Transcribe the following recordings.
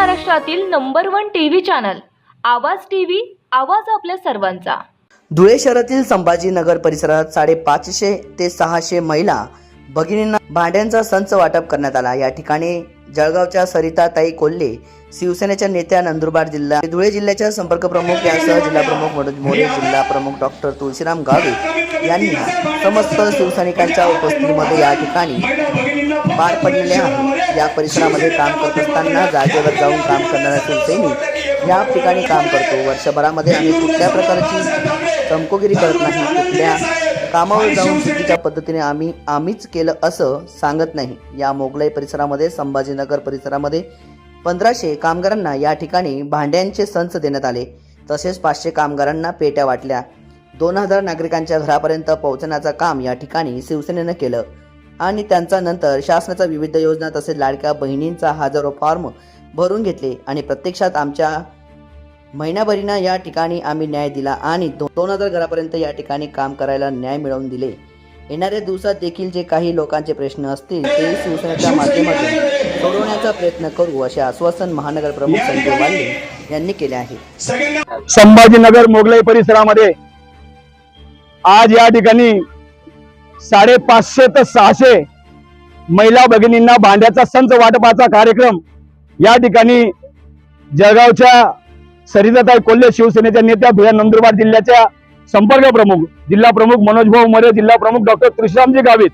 महाराष्ट्रातील number one TV channel Awaaz TV Awaaz आपल्या सर्वांचा. धुळे शहरातील संभाजीनगर परिसरात साडेपाचशे ते सहाशे महिला भगिनींना भांड्यांचा संच वाटप करण्यात आला. या ठिकाणी जळगावच्या सरिताताई कोल्हे शिवसेनेच्या नेत्या नंदुरबार जिल्हा धुळे जिल्ह्याच्या संपर्क प्रमुख यांसह जिल्हा प्रमुख मनोज मोरे जिल्हा प्रमुख डॉक्टर तुळशीराम गावे यांनी समस्त शिवसैनिकांच्या उपस्थितीमध्ये या ठिकाणी पार पडलेले आहे. या परिसरामध्ये काम करत असताना जागेवर जाऊन काम करणारा शिवसैनिक या ठिकाणी काम करतो. वर्षभरामध्ये आम्ही कुठल्या प्रकारची चमकोगिरी करत नाही. कुठल्या कामावर जाऊन चुकीच्या पद्धतीने आम्ही आम्हीच केलं असं सांगत नाही. या मोगलाई परिसरामध्ये संभाजीनगर परिसरामध्ये पंधराशे कामगारांना या ठिकाणी भांड्यांचे संच देण्यात आले. तसेच पाचशे कामगारांना पेट्या वाटल्या. दोन हजार नागरिकांच्या घरापर्यंत पोहोचण्याचं काम या ठिकाणी शिवसेनेनं केलं. आणि त्यांचा नंतर शासनाच्या विविध योजना तसेच लाडक्या बहिणींचा हजारो फॉर्म भरून घेतले आणि प्रत्यक्षात आमच्या महिनाभरीनं या ठिकाणी आम्ही न्याय दिला आणि दो दोन हजार घरापर्यंत या ठिकाणी काम करायला न्याय मिळवून दिले. येणाऱ्या दिवसात देखील जे काही लोकांचे प्रश्न असतील ते शिवसेनेच्या माध्यमातून सोडवण्याचा प्रयत्न करू असे आश्वासन महानगर प्रमुख संजय वाल्ले यांनी केले आहे. संभाजीनगर मोगलाई परिसरामध्ये आज या ठिकाणी साडेपाचशे ते सहाशे महिला भगिनींना भांड्याचा संच वाटपाचा कार्यक्रम या ठिकाणी जळगावच्या सरिताताई कोल्हे शिवसेनेच्या नेत्या भुया नंदुरबार जिल्ह्याच्या संपर्क प्रमुख जिल्हा प्रमुख मनोज भाऊ मोरे जिल्हा प्रमुख डॉक्टर तुळशीरामजी गावित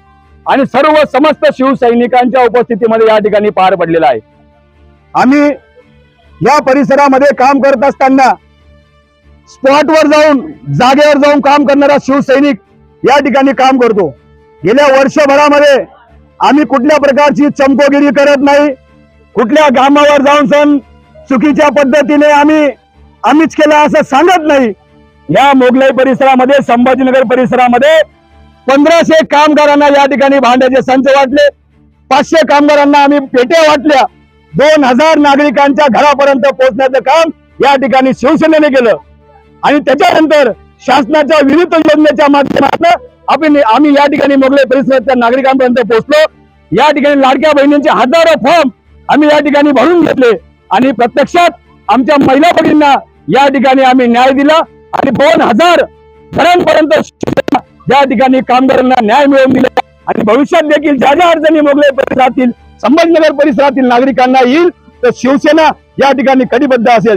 आणि सर्व समस्त शिवसैनिकांच्या उपस्थितीमध्ये या ठिकाणी पार पडलेला आहे. आम्ही या परिसरामध्ये काम करत असताना स्पॉटवर जाऊन जागेवर जाऊन काम करणारा शिवसैनिक या ठिकाणी काम करतो. गेल्या वर्षभरामध्ये आम्ही कुठल्या प्रकारची चमकोगिरी करत नाही. कुठल्या कामावर जाऊन सण चुकीच्या पद्धतीने आम्ही आम्हीच केला असं सांगत नाही. या मोगलाई परिसरामध्ये संभाजीनगर परिसरामध्ये पंधराशे कामगारांना या ठिकाणी भांड्याचे संच वाटले. पाचशे कामगारांना आम्ही पेट्या वाटल्या. दोन हजार नागरिकांच्या घरापर्यंत पोहोचण्याचं काम या ठिकाणी शिवसेनेने केलं. आणि त्याच्यानंतर शासनाच्या विविध योजनेच्या माध्यमातून आपण आम्ही या ठिकाणी मोगले परिसरातल्या नागरिकांपर्यंत पोहोचलो. या ठिकाणी लाडक्या बहिणींचे हजारो फॉर्म आम्ही या ठिकाणी भरून घेतले आणि प्रत्यक्षात आमच्या महिला भगिनींना या ठिकाणी आम्ही न्याय दिला आणि दोन हजार घरांपर्यंत शिवसेना या ठिकाणी कामगारांना न्याय मिळवून दिला आणि भविष्यात देखील ज्या ज्या अडचणी मोगले परिसरातील संभाजीनगर परिसरातील नागरिकांना येईल तर शिवसेना या ठिकाणी कटिबद्ध असेल.